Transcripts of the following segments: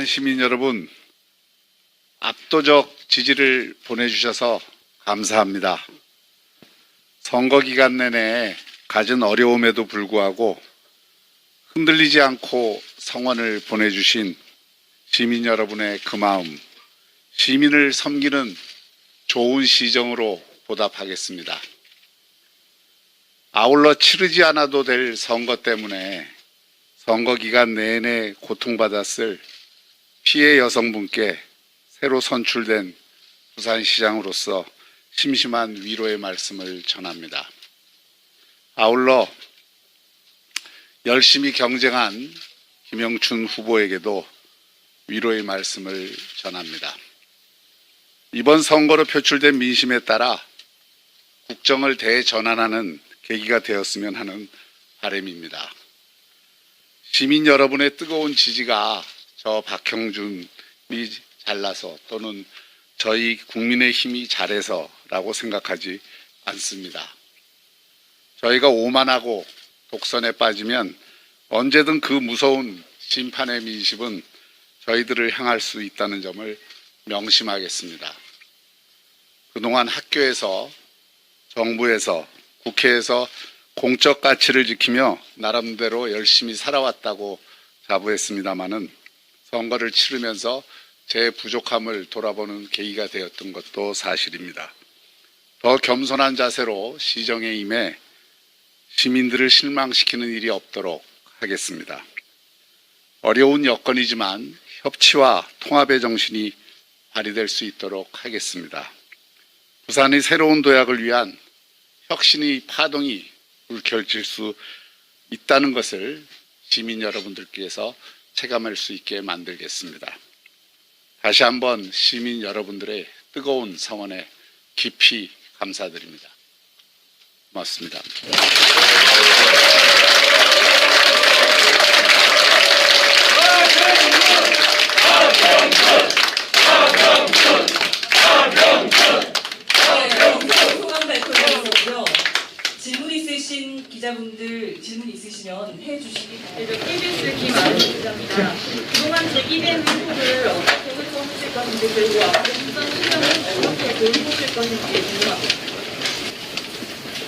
부산 시민 여러분, 압도적 지지를 보내주셔서 감사합니다. 선거 기간 내내 가진 어려움에도 불구하고 흔들리지 않고 성원을 보내주신 시민 여러분의 그 마음, 시민을 섬기는 좋은 시정으로 보답하겠습니다. 아울러 치르지 않아도 될 선거 때문에 선거 기간 내내 고통받았을 피해 여성분께 새로 선출된 부산시장으로서 심심한 위로의 말씀을 전합니다. 아울러 열심히 경쟁한 김영춘 후보에게도 위로의 말씀을 전합니다. 이번 선거로 표출된 민심에 따라 국정을 대전환하는 계기가 되었으면 하는 바람입니다. 시민 여러분의 뜨거운 지지가 저 박형준이 잘나서 또는 저희 국민의 힘이 잘해서라고 생각하지 않습니다. 저희가 오만하고 독선에 빠지면 언제든 그 무서운 심판의 민심은 저희들을 향할 수 있다는 점을 명심하겠습니다. 그동안 학교에서 정부에서 국회에서 공적 가치를 지키며 나름대로 열심히 살아왔다고 자부했습니다마는 선거를 치르면서 제 부족함을 돌아보는 계기가 되었던 것도 사실입니다. 더 겸손한 자세로 시정에 임해 시민들을 실망시키는 일이 없도록 하겠습니다. 어려운 여건이지만 협치와 통합의 정신이 발휘될 수 있도록 하겠습니다. 부산의 새로운 도약을 위한 혁신의 파동이 불켜질 수 있다는 것을 시민 여러분들께서 체감할 수 있게 만들겠습니다. 다시 한번 시민 여러분들의 뜨거운 성원에 깊이 감사드립니다. 고맙습니다. 질문 있으신 기자분들 질문 있으시면 해주시기 바랍니다. KBS 김아름 기자입니다. 그동안 제기된 의혹을 어떻게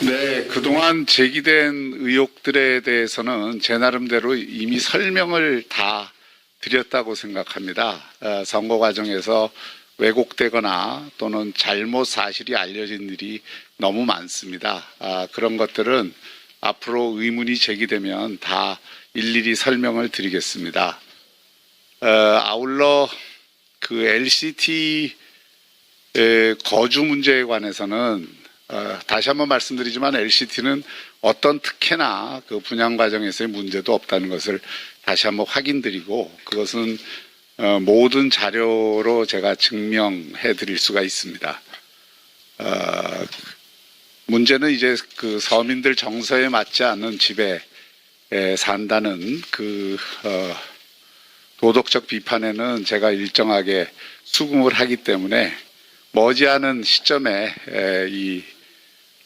네, 그동안 제기된 의혹들에 대해서는 제 나름대로 이미 설명을 다 드렸다고 생각합니다. 어, 선거 과정에서 왜곡되거나 또는 잘못 사실이 알려진 일이 너무 많습니다. 아, 그런 것들은 앞으로 의문이 제기되면 다 일일이 설명을 드리겠습니다. 어, 아울러 그 LCT 의 거주 문제에 관해서는 어, 다시 한번 말씀드리지만 LCT는 어떤 특혜나 그 분양 과정에서의 문제도 없다는 것을 다시 한번 확인드리고 그것은 어, 모든 자료로 제가 증명해 드릴 수가 있습니다. 어, 문제는 이제 그 서민들 정서에 맞지 않는 집에 에, 산다는 그 어, 도덕적 비판에는 제가 일정하게 수긍을 하기 때문에 머지않은 시점에 에, 이,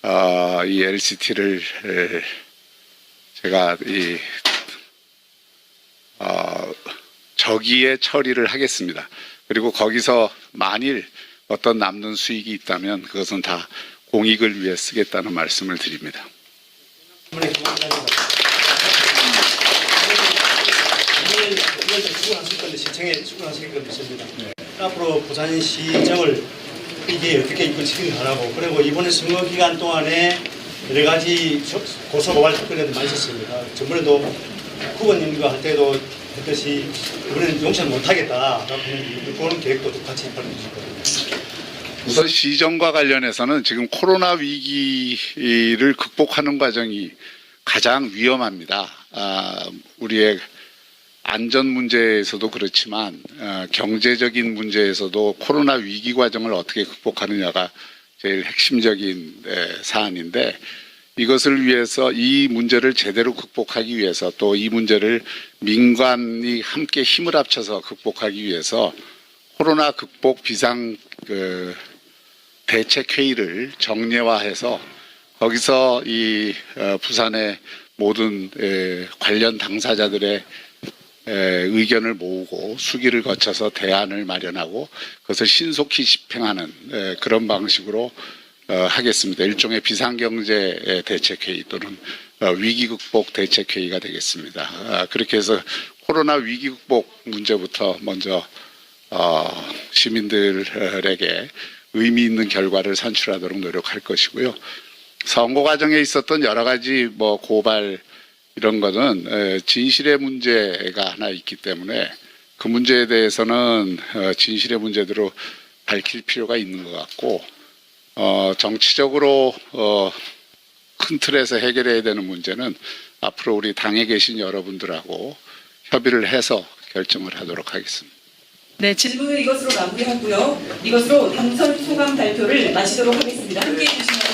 어, 이 LCT를 에, 제가 이 어, 저기에 처리를 하겠습니다. 그리고 거기서 만일 어떤 남는 수익이 있다면 그것은 다 공익을 위해 쓰겠다는 말씀을 드립니다. 이번에 그만하는 오늘 좀 수고하실 건데 시청에 수고하실 건데 있습니다. 앞으로 부산 시정을 이게 어떻게 이끌 하라고 그리고 이번에 선거 기간 동안에 여러 가지 고소 고발 특별에도 많이 있었습니다. 전번에도 후보님과 할 때도 했듯이 이번에는 못하겠다라고 하는 그런 계획도 똑같이 발표주실 겁니다. 우선 시정과 관련해서는 지금 코로나 위기를 극복하는 과정이 가장 위험합니다. 아, 우리의 안전 문제에서도 그렇지만 어, 경제적인 문제에서도 코로나 위기 과정을 어떻게 극복하느냐가 제일 핵심적인 에, 사안인데 이것을 위해서 이 문제를 제대로 극복하기 위해서 또 이 문제를 민관이 함께 힘을 합쳐서 극복하기 위해서 코로나 극복 비상 그 대책 회의를 정례화해서 거기서 이 어, 부산의 모든 에, 관련 당사자들의 에, 의견을 모으고 수기를 거쳐서 대안을 마련하고 그것을 신속히 집행하는 에, 그런 방식으로 어, 하겠습니다. 일종의 비상경제 대책회의 또는 어, 위기 극복 대책회의가 되겠습니다. 아, 그렇게 해서 코로나 위기 극복 문제부터 먼저 어, 시민들에게 의미 있는 결과를 산출하도록 노력할 것이고요. 선거 과정에 있었던 여러 가지 뭐 고발 이런 에, 진실의 문제가 하나 있기 때문에 그 문제에 대해서는 어, 진실의 문제대로 밝힐 필요가 있는 것 같고 어, 정치적으로 어, 큰 틀에서 해결해야 되는 문제는 앞으로 우리 당에 계신 여러분들하고 협의를 해서 결정을 하도록 하겠습니다. 네, 질문을 이것으로 마무리하고요. 이것으로 당선 소감 발표를 마치도록 하겠습니다. 함께해 주시면